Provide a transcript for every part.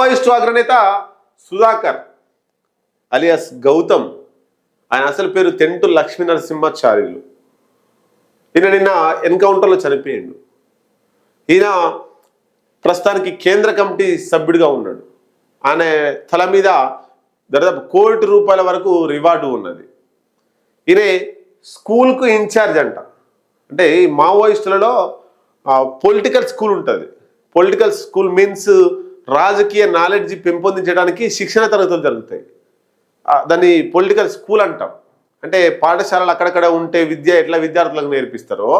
Maoist అగ్రనేత Sudhakar alias Gautam. ఆయన అసలు పేరు తెంటు లక్ష్మీ నరసింహాచార్యులు ఈయన నిన్న ఎన్కౌంటర్లో చనిపోయాడు. ఈయన ప్రస్తుతానికి కేంద్ర కమిటీ సభ్యుడిగా ఉన్నాడు. ఆయన తల మీద దాదాపు కోటి రూపాయల వరకు రివార్డు ఉన్నది. ఈయన స్కూల్కు ఇన్ఛార్జ్ అంట. అంటే ఈ మావోయిస్టులలో పొలిటికల్ స్కూల్ ఉంటుంది. పొలిటికల్ స్కూల్ మీన్స్ రాజకీయ నాలెడ్జ్ పెంపొందించడానికి శిక్షణ తరగతులు జరుగుతాయి. దాన్ని పొలిటికల్ స్కూల్ అంటాం. అంటే పాఠశాలలు అక్కడక్కడ ఉంటే విద్య ఎట్లా విద్యార్థులకు నేర్పిస్తారో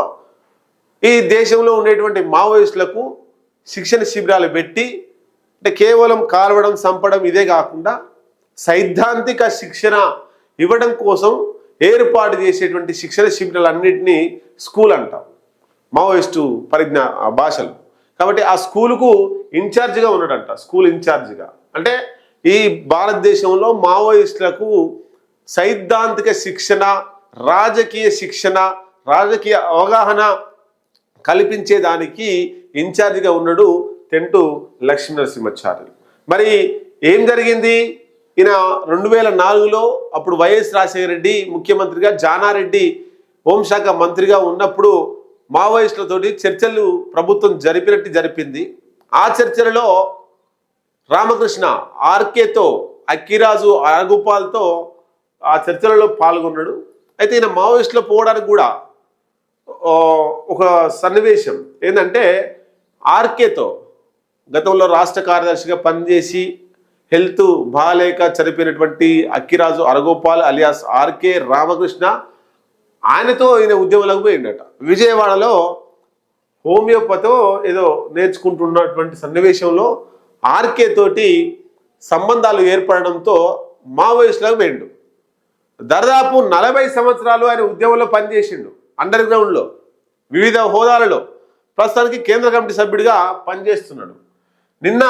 ఈ దేశంలో ఉండేటువంటి మావోయిస్టులకు శిక్షణ శిబిరాలు పెట్టి అంటే కేవలం కాలవడం చంపడం ఇదే కాకుండా సైద్ధాంతిక శిక్షణ ఇవ్వడం కోసం ఏర్పాటు చేసేటువంటి శిక్షణ శిబిరాలన్నింటినీ స్కూల్ అంటాం. మావోయిస్టు పరిజ్ఞా ఆ భాషలు. కాబట్టి ఆ స్కూలుకు ఇన్ఛార్జిగా ఉన్నాడంట స్కూల్ ఇన్ఛార్జిగా. అంటే ఈ భారతదేశంలో మావోయిస్టులకు సైద్ధాంతిక శిక్షణ రాజకీయ శిక్షణ రాజకీయ అవగాహన కల్పించేదానికి ఇన్ఛార్జిగా ఉన్నాడు టెంటు లక్ష్మీనరసింహాచార్య మరి ఏం జరిగింది? ఈయన రెండు వేల నాలుగులో అప్పుడు వైఎస్ రాజశేఖర రెడ్డి ముఖ్యమంత్రిగా జానారెడ్డి హోంశాఖ మంత్రిగా ఉన్నప్పుడు మావోయిస్టులతోటి చర్చలు ప్రభుత్వం జరిపినట్టు జరిపింది. ఆ చర్చలలో రామకృష్ణ ఆర్కేతో అక్కిరాజు అరగోపాల్తో ఆ చర్చలలో పాల్గొన్నాడు. అయితే ఈయన మావోయిస్టులో పోవడానికి కూడా ఒక సన్నివేశం ఏంటంటే ఆర్కేతో గతంలో రాష్ట్ర కార్యదర్శిగా పనిచేసి హెల్త్ బాగాలేక చనిపోయినటువంటి అక్కిరాజు అరగోపాల్ అలియాస్ ఆర్కే రామకృష్ణ ఆయనతో ఈయన ఉద్యమంలోకి పోయిండట. విజయవాడలో హోమియోపతో ఏదో నేర్చుకుంటున్నటువంటి సన్నివేశంలో ఆర్కే తోటి సంబంధాలు ఏర్పడడంతో మావోయిస్టులకు పోయిండు. దాదాపు నలభై సంవత్సరాలు ఆయన ఉద్యమంలో పనిచేసిండు. అండర్ గ్రౌండ్లో వివిధ హోదాలలో ప్రస్తుతానికి కేంద్ర కమిటీ సభ్యుడిగా పనిచేస్తున్నాడు. నిన్న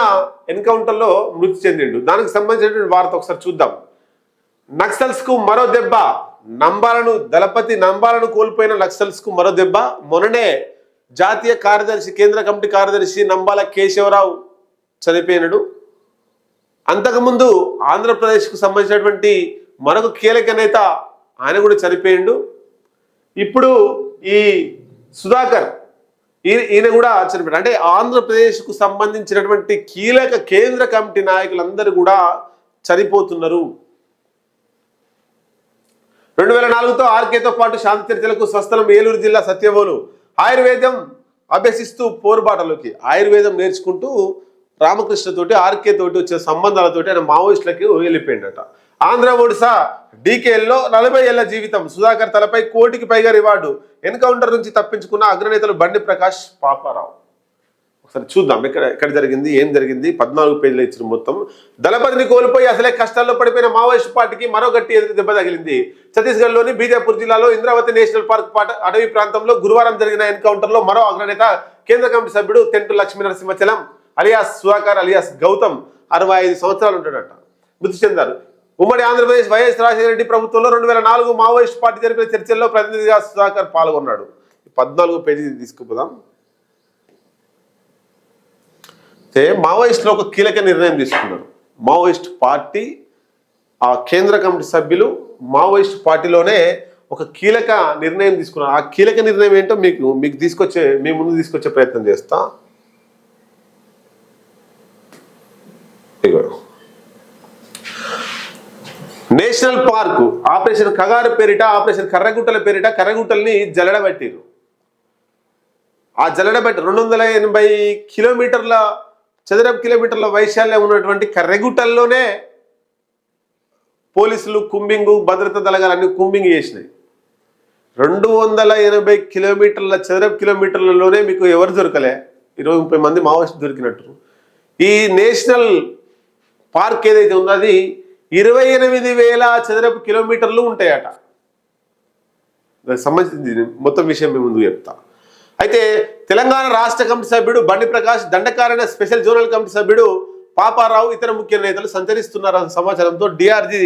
ఎన్కౌంటర్లో మృతి చెందిండు. దానికి సంబంధించినటువంటి వార్త ఒకసారి చూద్దాం. నక్సల్స్కు మరో దెబ్బ. నంబాలను దళపతి నంబాలను కోల్పోయిన నక్సల్స్కు మరో దెబ్బ. మొన్ననే జాతీయ కార్యదర్శి కేంద్ర కమిటీ కార్యదర్శి నంబాల కేశవరావు చనిపోయినాడు. అంతకుముందు ఆంధ్రప్రదేశ్కు సంబంధించినటువంటి మరొక కీలక నేత ఆయన కూడా చనిపోయిండు. ఇప్పుడు ఈ సుధాకర్ ఈయన ఈయన కూడా చనిపోయాడు. అంటే ఆంధ్రప్రదేశ్కు సంబంధించినటువంటి కీలక కేంద్ర కమిటీ నాయకులందరూ కూడా చనిపోతున్నారు. రెండు వేల నాలుగుతో ఆర్కేతో పాటు శాంతి చర్చలకు స్వస్థలం ఏలూరు జిల్లా సత్యవోలు. ఆయుర్వేదం అభ్యసిస్తూ పోరుబాటలోకి ఆయుర్వేదం నేర్చుకుంటూ రామకృష్ణతోటి ఆర్కే తోటి వచ్చే సంబంధాలతోటి ఆయన మావోయిస్టులకి వెళ్ళిపోయిండట. ఆంధ్ర ఒడిశా డీకేల్లో నలభై ఏళ్ళ జీవితం. సుధాకర్ తలపై కోటికి పైగా రివార్డు. ఎన్కౌంటర్ నుంచి తప్పించుకున్న అగ్రనేతలు బండి ప్రకాష్ పాపారావు. ఒకసారి చూద్దాం ఎక్కడ ఎక్కడ జరిగింది ఏం జరిగింది. పద్నాలుగు పేజీలు ఇచ్చిన మొత్తం. దళపతిని కోల్పోయి అసలే కష్టాల్లో పడిపోయిన మావోయిస్ట్ పార్టీకి మరో గట్టి ఎదురు దెబ్బ తగిలింది. ఛత్తీస్గఢ్లోని బీజాపూర్ జిల్లాలో ఇంద్రావతి నేషనల్ పార్క్ అటవీ ప్రాంతంలో గురువారం జరిగిన ఎన్కౌంటర్లో మరో అగ్రనేత కేంద్ర కమిటీ సభ్యుడు తెంటు లక్ష్మీ నరసింహచలం అలియాస్ సుధాకర్ అలియాస్ గౌతమ్ అరవై ఐదు సంవత్సరాలు ఉంటాడట. మృతి చెందారు. ఉమ్మడి ఆంధ్రప్రదేశ్ వైఎస్ రాజశేఖర రెడ్డి ప్రభుత్వంలో రెండు వేల నాలుగు మావోయిస్ట్ పార్టీ జరిపిన చర్చల్లో ప్రతినిధిగా సుధాకర్ పాల్గొన్నాడు. పద్నాలుగు పేజీ తీసుకుపోదాం అయితే మావోయిస్టులు ఒక కీలక నిర్ణయం తీసుకున్నారు. మావోయిస్ట్ పార్టీ ఆ కేంద్ర కమిటీ సభ్యులు మావోయిస్ట్ పార్టీలోనే ఒక కీలక నిర్ణయం తీసుకున్నారు. ఆ కీలక నిర్ణయం ఏంటో మీకు మీకు తీసుకొచ్చే మీ ముందు తీసుకొచ్చే ప్రయత్నం చేస్తా. నేషనల్ పార్క్ ఆపరేషన్ కగారు పేరిట ఆపరేషన్ కర్రగుట్టల పేరిట కర్రగుట్టల్ని జల్లడబట్టిరు ఆ జల్లడబెట్టి రెండు వందల ఎనభై కిలోమీటర్ల చదరపు కిలోమీటర్ల వైశాల్యం ఉన్నటువంటి కర్రెగుట్టల్లోనే పోలీసులు కుంబింగు భద్రతా దళగాలన్నీ కుంబింగ్ చేసినాయి. రెండు వందల ఎనభై కిలోమీటర్ల చదరపు కిలోమీటర్లలోనే మీకు ఎవరు దొరకలే? ఇరవై ముప్పై మంది మావోయిస్ట్ దొరికినట్టు. ఈ నేషనల్ పార్క్ ఏదైతే ఉందో అది ఇరవై ఎనిమిది వేల చదరపు కిలోమీటర్లు ఉంటాయట. దానికి సంబంధించి మొత్తం విషయం మీ ముందు చెప్తా. అయితే తెలంగాణ రాష్ట్ర కమిటీ సభ్యుడు Bandi Prakash Dandakaranya special zonal committee సభ్యుడు పాపారావు ఇతర ముఖ్య నేతలు సంచరిస్తున్నారన్న సమాచారంతో డిఆర్జీ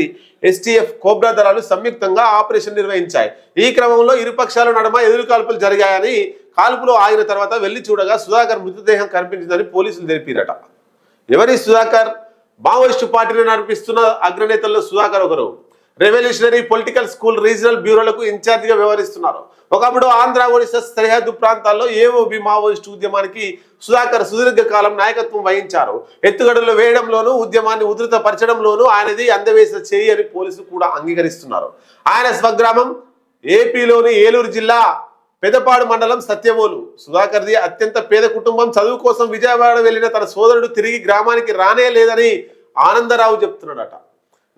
ఎస్టీఎఫ్ కోబ్రా దళాలు సంయుక్తంగా ఆపరేషన్ నిర్వహించాయి. ఈ క్రమంలో ఇరుపక్షాల నడుమ ఎదురు కాల్పులు జరిగాయని కాల్పులు ఆగిన తర్వాత వెళ్ళి చూడగా సుధాకర్ మృతదేహం కనిపించిందని పోలీసులు తెలిపారట. ఎవరి సుధాకర్? మావోయిస్టు పార్టీని నడిపిస్తున్న అగ్రనేతల్లో సుధాకర్ ఒకరు. రెవల్యూషనరీ పొలిటికల్ స్కూల్ రీజనల్ బ్యూరోలకు ఇన్ఛార్జిగా వ్యవహరిస్తున్నారు. ఒకప్పుడు ఆంధ్ర ఒడిశా సరిహద్దు ప్రాంతాల్లో ఏఓబి మావోయిస్టు ఉద్యమానికి సుధాకర్ సుదీర్ఘ కాలం నాయకత్వం వహించారు. ఎత్తుగడలు వేయడంలోనూ ఉద్యమాన్ని ఉధృతపరచడంలోనూ ఆయనది అందవేసిన చేయి అని పోలీసులు కూడా అంగీకరిస్తున్నారు. ఆయన స్వగ్రామం ఏపీలోని ఏలూరు జిల్లా పెదపాడు మండలం సత్యమోలు సుధాకర్ది అత్యంత పేద కుటుంబం. చదువు కోసం విజయవాడ వెళ్ళిన తన సోదరుడు తిరిగి గ్రామానికి రానే లేదని ఆనందరావు చెప్తున్నాడట.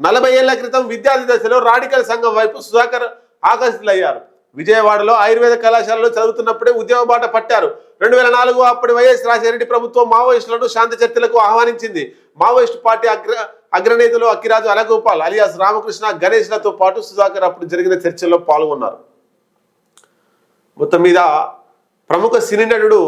నలభై ఏళ్ళ క్రితం విద్యార్థి దశలో రాడికల్ సంఘం వైపు సుధాకర్ ఆకర్షితులయ్యారు. విజయవాడలో ఆయుర్వేద కళాశాలలో చదువుతున్నప్పుడే ఉద్యమ బాట పట్టారు. రెండు వేల నాలుగు అప్పటి వైఎస్ రాజశేఖరరెడ్డి ప్రభుత్వం మావోయిస్టులను శాంతి చర్చలకు ఆహ్వానించింది. మావోయిస్టు పార్టీ అగ్ర అగ్రనేతలు అక్కిరాజు అలగోపాల్ అలియాస్ రామకృష్ణ గణేష్లతో పాటు సుధాకర్ అప్పుడు జరిగిన చర్చల్లో పాల్గొన్నారు. మొత్తం మీద ప్రముఖ సినీ నటుడు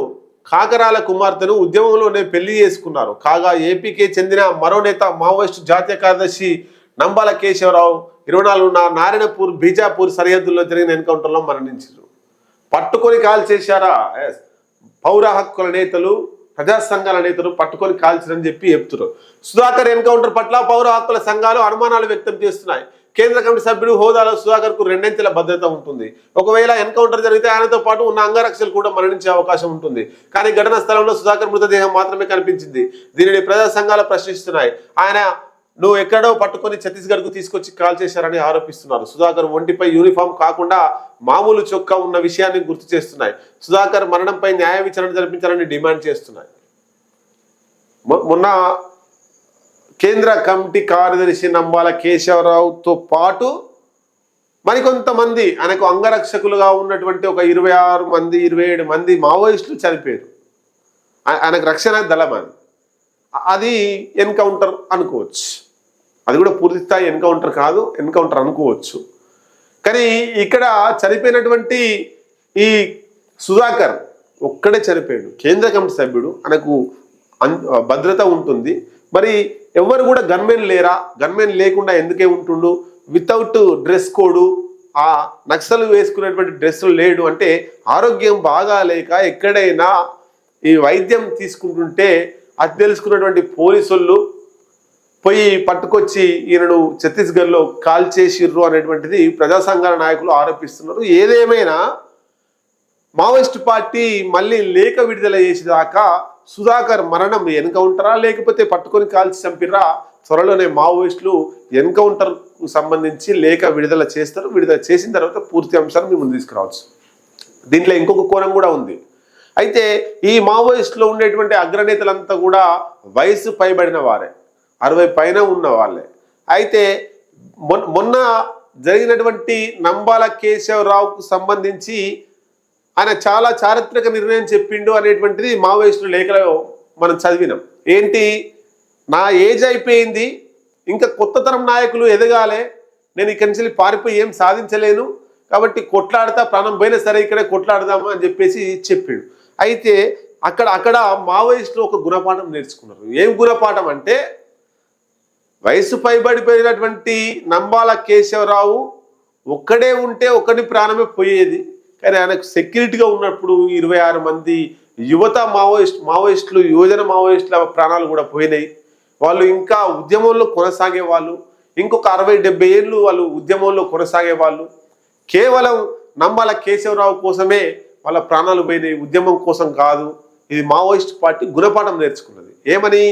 కాకరాల కుమార్తెను ఉద్యమంలోనే పెళ్ళి చేసుకున్నారు. కాగా ఏపీకే చెందిన మరో నేత మావోయిస్టు జాతీయ కార్యదర్శి నంబాల కేశవరావు ఇరవై నాలుగున నారాయణపూర్ బీజాపూర్ సరిహద్దుల్లో జరిగిన ఎన్కౌంటర్లో మరణించారు. పట్టుకొని కాల్ చేశారా? పౌర హక్కుల నేతలు ప్రజా సంఘాల నేతలు పట్టుకొని కాల్చారని చెప్పి చెప్తున్నారు. సుధాకర్ ఎన్కౌంటర్ పట్ల పౌర హక్కుల సంఘాలు అనుమానాలు వ్యక్తం చేస్తున్నాయి. కేంద్ర కమిటీ సభ్యుడు హోదాలో సుధాకర్కు రెండంచెల భద్రత ఉంటుంది. ఒకవేళ ఎన్కౌంటర్ జరిగితే ఆయనతో పాటు ఉన్న అంగరక్షలు కూడా మరణించే అవకాశం ఉంటుంది. కానీ ఘటనా స్థలంలో సుధాకర్ మృతదేహం మాత్రమే కనిపించింది. దీనిని ప్రజా సంఘాలు ప్రశ్నిస్తున్నాయి. ఆయన నువ్వు ఎక్కడో పట్టుకొని ఛత్తీస్గఢ్కు తీసుకొచ్చి కాల్ చేశారని ఆరోపిస్తున్నారు. సుధాకర్ ఒంటిపై యూనిఫామ్ కాకుండా మామూలు చొక్కా ఉన్న విషయాన్ని గుర్తు చేస్తున్నాయి. సుధాకర్ మరణంపై న్యాయ విచారణ జరిపించాలని డిమాండ్ చేస్తున్నాయి. మొన్న కేంద్ర కమిటీ కార్యదర్శి నంబాల కేశవరావుతో పాటు మరికొంతమంది ఆయనకు అంగరక్షకులుగా ఉన్నటువంటి ఒక ఇరవై ఆరు మంది ఇరవై ఏడు మంది మావోయిస్టులు చనిపోయారు. ఆ- ఆయనకు రక్షణ దళం అది. అది ఎన్కౌంటర్ అనుకోవచ్చు. అది కూడా పూర్తి స్థాయి ఎన్కౌంటర్ కాదు ఎన్కౌంటర్ అనుకోవచ్చు. కానీ ఇక్కడ చనిపోయినటువంటి ఈ సుధాకర్ ఒక్కడే చనిపోయాడు. కేంద్ర కమిటీ సభ్యుడు ఆయనకు అన్- భద్రత ఉంటుంది. మరి ఎవరు కూడా గన్మెన్ లేరా? గన్మెన్ లేకుండా ఎందుకే ఉంటుండు? వితౌట్ డ్రెస్ కోడ్ ఆ నక్సలు వేసుకునేటువంటి డ్రెస్సులు లేడు అంటే ఆరోగ్యం బాగా లేక ఎక్కడైనా ఈ వైద్యం తీసుకుంటుంటే అది తెలుసుకున్నటువంటి పోలీసులు పోయి పట్టుకొచ్చి ఈయనను ఛత్తీస్గఢ్లో కాల్చేసిర్రు అనేటువంటిది ప్రజా సంఘాల నాయకులు ఆరోపిస్తున్నారు. ఏదేమైనా మావోయిస్ట్ పార్టీ మళ్ళీ లేఖ విడుదల చేసేదాకా సుధాకర్ మరణం ఎన్కౌంటరా లేకపోతే పట్టుకొని కాల్చి చంపిర్రా? త్వరలోనే మావోయిస్టులు ఎన్కౌంటర్కు సంబంధించి లేఖ విడుదల చేస్తారు. విడుదల చేసిన తర్వాత పూర్తి అంశాలు మీ ముందు తీసుకురావచ్చు. దీంట్లో ఇంకొక కోణం కూడా ఉంది. అయితే ఈ మావోయిస్టులో ఉండేటువంటి అగ్రనేతలంతా కూడా వయసు పైబడిన వారే. అరవై పైన ఉన్న వాళ్ళే. అయితే మొన్న మొన్న జరిగినటువంటి నంబాల కేశవరావుకు సంబంధించి ఆయన చాలా చారిత్రక నిర్ణయం చెప్పిండు అనేటువంటిది మావోయిస్టుల లేఖలో మనం చదివినాం. ఏంటి? నా ఏజ్ అయిపోయింది ఇంకా కొత్త తరం నాయకులు ఎదగాలే నేను ఇక్కడి నుంచి పారిపోయి ఏం సాధించలేను కాబట్టి కొట్లాడతా ప్రాణం పోయినా సరే ఇక్కడే కొట్లాడదామా అని చెప్పేసి చెప్పిండు. అయితే అక్కడ అక్కడ మావోయిస్టులు ఒక గుణపాఠం నేర్చుకున్నారు. ఏం గుణపాఠం అంటే వయసు పైబడిపోయినటువంటి నంబాల కేశవరావు ఒక్కడే ఉంటే ఒక్కడి ప్రాణమే పోయేది. కానీ ఆయనకు సెక్యూరిటీగా ఉన్నప్పుడు ఇరవై ఆరు మంది యువత మావోయిస్ట్ మావోయిస్టులు యువజన మావోయిస్టుల ప్రాణాలు కూడా పోయినాయి. వాళ్ళు ఇంకా ఉద్యమంలో కొనసాగే వాళ్ళు ఇంకొక అరవై డెబ్బై ఏళ్ళు వాళ్ళు ఉద్యమంలో కొనసాగే వాళ్ళు కేవలం నంబాల కేశవరావు కోసమే వాళ్ళ ప్రాణాలు పోయినాయి. ఉద్యమం కోసం కాదు. ఇది మావోయిస్ట్ పార్టీ గుణపాఠం నేర్చుకున్నది. ఏమని?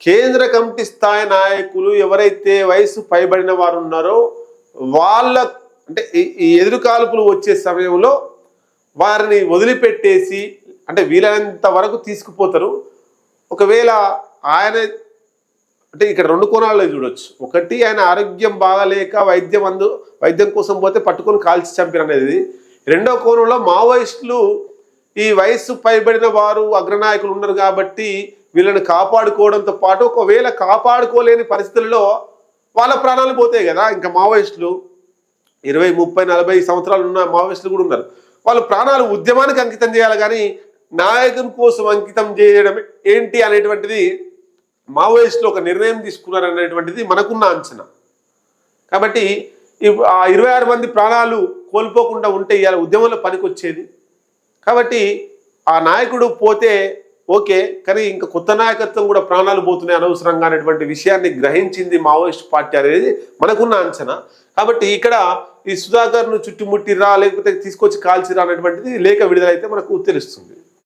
కేంద్ర కమిటీ స్థాయి నాయకులు ఎవరైతే వయసు పైబడిన వారు ఉన్నారో వాళ్ళ అంటే ఈ- ఎదురుకాల్పులు వచ్చే సమయంలో వారిని వదిలిపెట్టేసి అంటే వీలైనంత వరకు తీసుకుపోతారు. ఒకవేళ ఆయన అంటే ఇక్కడ రెండు కోణాల్లో చూడొచ్చు. ఒకటి ఆయన ఆరోగ్యం బాగాలేక వైద్యం అందు వైద్యం కోసం పోతే పట్టుకొని కాల్చి చంపారు అనేది రెండో కోణంలో మావోయిస్టులు ఈ వయస్సు పైబడిన వారు అగ్రనాయకులు ఉన్నారు కాబట్టి వీళ్ళని కాపాడుకోవడంతో పాటు ఒకవేళ కాపాడుకోలేని పరిస్థితుల్లో వాళ్ళ ప్రాణాలు పోతాయి కదా. ఇంకా మావోయిస్టులు ఇరవై ముప్పై నలభై సంవత్సరాలు ఉన్న మావోయిస్టులు కూడా ఉన్నారు. వాళ్ళు ప్రాణాలు ఉద్యమానికి అంకితం చేయాలి కానీ నాయకుని కోసం అంకితం చేయడం ఏంటి అనేటువంటిది మావోయిస్టులు ఒక నిర్ణయం తీసుకున్నారు అనేటువంటిది మనకున్న అంచనా. కాబట్టి ఆ ఇరవై ఆరు మంది ప్రాణాలు కోల్పోకుండా ఉంటే ఇవాళ ఉద్యమంలో పనికొచ్చేది. కాబట్టి ఆ నాయకుడు పోతే ఓకే కానీ ఇంకా కొత్త నాయకత్వం కూడా ప్రాణాలు పోతున్నాయి అనవసరంగా అనేటువంటి విషయాన్ని గ్రహించింది మావోయిస్ట్ పార్టీ అనేది మనకున్న అంచనా. కాబట్టి ఇక్కడ ఈ సుధాకర్ను చుట్టుముట్టిరా లేకపోతే తీసుకొచ్చి కాల్చిరా అనేటువంటిది లేఖ విడుదలైతే మనకు తెలుస్తుంది.